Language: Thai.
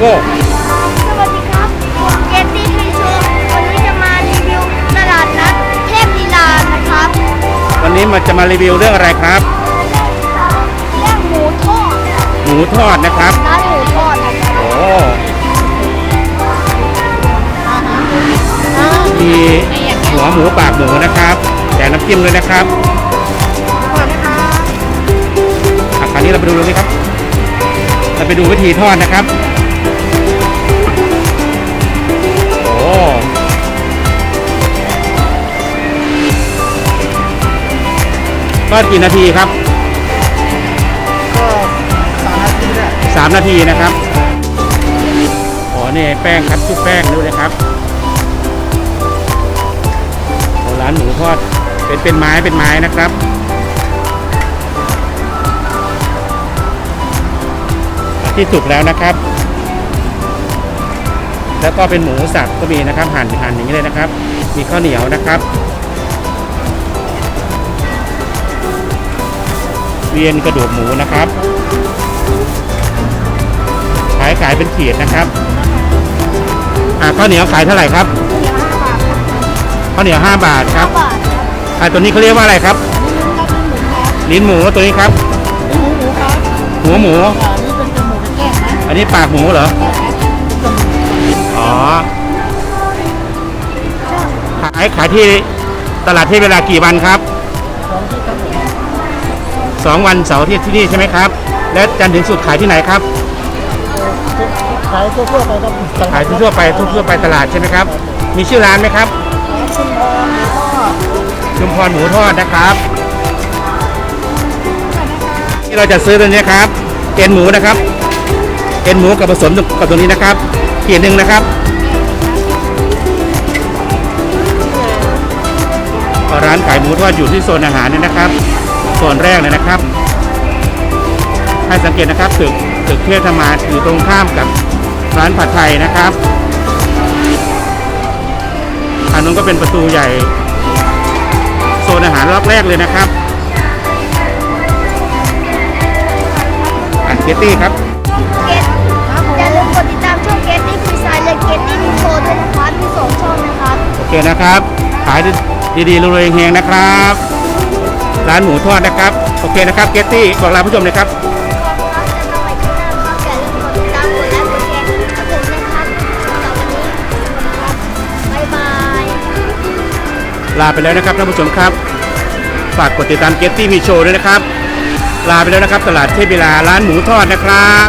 โก้สวัสดีครับผมเกตตี้ฟรีโชว์วันนี้จะมารีวิวตลาดนัดเทพลีลานะครับ วันนี้มาจะมารีวิวเรื่องอะไรครับ เรื่องหมูทอดหมูทอดนะครับ ร้านหมูทอดนะครับโอ้มีหัวหมูปากหมูนะครับ แต่น้ำจิ้มเลยนะครับก่อนนะคะอะคราวนี้เราไปดูตรงนี้ครับ เราไปดูวิธีทอดนะครับ ทอดกี่นาทีครับก็สามนาทีได้สามนาทีนะครับอ๋อนี่แป้งครับชุบแป้งด้วยนะครับร้านหมูทอดเป็นเป็นไม้เป็นไม้นะครับที่สุกแล้วนะครับ แล้วก็เป็นหมูสับก็มีนะครับหั่นหั่นอย่างนี้เลยนะครับ มีข้าวเหนียวนะครับ วียนกระดูกหมูนะครับขายขายเป็นขีดนะครับอ่าข้าวเหนียวขายเท่าไหร่ครับข้าวเหนียวห้าบาทครับบาทอ่าตัวนี้เขาเรียกว่าอะไรครับ ลิ้นหมูตัวนี้ครับหมูหมูครับหัวหมูอ่านี่เป็นจมูกแก้มนะอันนี้ปากหมูเหรอ อ๋อ ขายขายที่ตลาดที่เวลากี่วันครับ สองที่ครับผมสองวันเสาร์อาที่ที่นี่ใช่ไหมครับ และจันทร์ถึงสุดขายที่ไหนครับ ขายทั่วๆไปครับขายทั่วๆไปทั่วๆไปตลาดใช่ไหมครับ มีชื่อร้านไหมครับชุมพรหมูทอดชุมพรหมูทอดนะครับ ที่เราจะซื้อตัวนี้ครับเอ็นหมูนะครับเอ็นหมูกับผสมกับตัวนี้นะครับขีดหนึ่งนะครับร้านขายหมูทอดอยู่ที่โซนอาหารนี่นะครับ โซนแรกเลยนะครับ ให้สังเกตนะครับตึกตึกเทพธรรมาอยู่ตรงข้ามกับร้านผัดไทยนะครับทางนู้นก็เป็นประตูใหญ่โซนอาหารรอบแรกเลยนะครับอะเกตตี้ครับเกตอย่าลืมกดติดตามช่องเกตตี้ฟรีไซน์และเกตตี้ฟรีโชว์ด้วยนะครับมีสองช่องนะครับ โอเคนะครับ ขายดีๆรวยๆเฮงๆนะครับ ร้านหมูทอดนะครับ โอเคนะครับเกตตี้บอกลาผู้ชมเลยครับขอบคุณครับจะทำใหม่ที่หน้าครับอย่าลืมกดติดตาไลค์กดแชร์ให้ผมนะครับ ลาไปแล้วนะครับท่านผู้ชมครับ ฝากกดติดตามเกตตี้มีโชว์ด้วยนะครับ ลาไปแล้วนะครับ ตลาดเทพเวลาร้านหมูทอดนะครับ